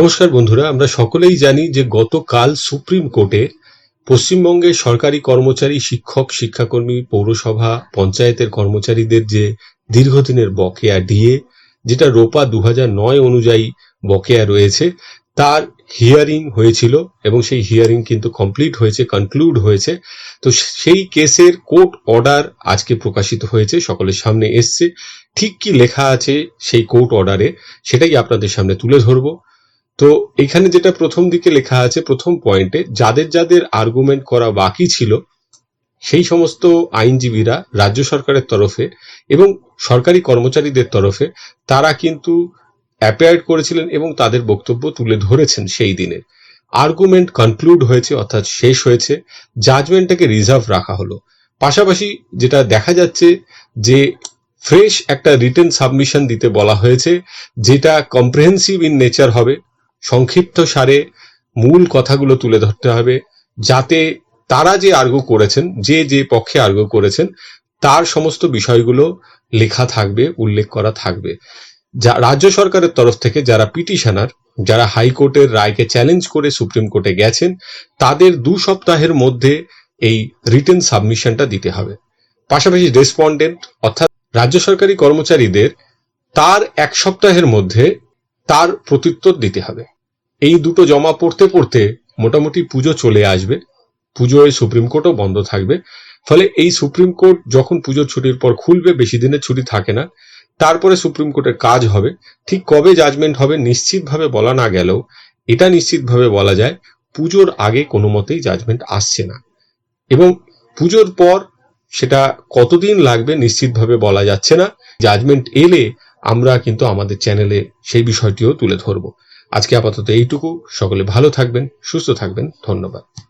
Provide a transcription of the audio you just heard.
নমস্কার বন্ধুরা, আমরা সকলেই জানি যে গতকাল সুপ্রিম কোর্টে পশ্চিমবঙ্গের সরকারি কর্মচারী, শিক্ষক, শিক্ষাকর্মী, পৌরসভা, পঞ্চায়েতের কর্মচারীদের যে দীর্ঘদিনের বকেয়া ডিএ, যেটা রোপা দু নয় অনুযায়ী বকেয়া রয়েছে, তার হিয়ারিং হয়েছিল এবং সেই হিয়ারিং কিন্তু কমপ্লিট হয়েছে, কনক্লুড হয়েছে। তো সেই কেসের কোর্ট অর্ডার আজকে প্রকাশিত হয়েছে, সকলের সামনে এসছে। ঠিক কি লেখা আছে সেই কোর্ট অর্ডারে, সেটাই আপনাদের সামনে তুলে ধরবো। তো এখানে যেটা প্রথম দিকে লেখা আছে, প্রথম পয়েন্টে যাদের যাদের আর্গুমেন্ট করা বাকি ছিল, সেই সমস্ত আইনজীবীরা রাজ্য সরকারের তরফে এবং সরকারি কর্মচারীদের তরফে, তারা কিন্তু অ্যাপেয়ার্ড করেছিলেন এবং তাদের বক্তব্য তুলে ধরেছেন সেই দিনে। আর্গুমেন্ট কনক্লুড হয়েছে, অর্থাৎ শেষ হয়েছে জাজমেন্টটাকে রিজার্ভ রাখা হলো। পাশাপাশি যেটা দেখা যাচ্ছে যে ফ্রেশ একটা রিটেন সাবমিশন দিতে বলা হয়েছে, যেটা কম্প্রিহেন্সিভ ইন নেচার হবে সংক্ষিপ্ত সারে মূল কথাগুলো তুলে ধরতে হবে, যাতে তারা যে আর্গু করেছেন, যে যে পক্ষে আর্গু করেছেন, তার সমস্ত বিষয়গুলো লেখা থাকবে, উল্লেখ করা থাকবে। যা, রাজ্য সরকারের তরফ থেকে যারা পিটিশনার, যারা হাইকোর্টের রায়কে চ্যালেঞ্জ করে সুপ্রিম কোর্টে গেছেন, তাদের দু সপ্তাহের মধ্যে এই রিটেন সাবমিশনটা দিতে হবে। পাশাপাশি রেসপন্ডেন্ট অর্থাৎ রাজ্য সরকারি কর্মচারীদের, তার এক সপ্তাহের মধ্যে তার প্রত্যুত্তর দিতে হবে। এই দুটো জমা পড়তে পড়তে মোটামুটি পুজো চলে আসবে। পুজোয় সুপ্রিম কোর্টও বন্ধ থাকবে। ফলে এই সুপ্রিম কোর্ট যখন পুজোর ছুটির পর খুলবে, বেশি দিনের ছুটি থাকে না, তারপরে সুপ্রিম কোর্টের কাজ হবে। ঠিক কবে জাজমেন্ট হবে নিশ্চিতভাবে বলা না গেলেও, এটা নিশ্চিতভাবে বলা যায়, পুজোর আগে কোনো মতেই জাজমেন্ট আসছে না। এবং পুজোর পর সেটা কতদিন লাগবে নিশ্চিতভাবে বলা যাচ্ছে না। জাজমেন্ট এলে আমরা কিন্তু আমাদের চ্যানেলে সেই বিষয়টিও তুলে ধরব। আজকে আপাতত এইটুকু। সকলে ভালো থাকবেন সুস্থ থাকবেন। ধন্যবাদ।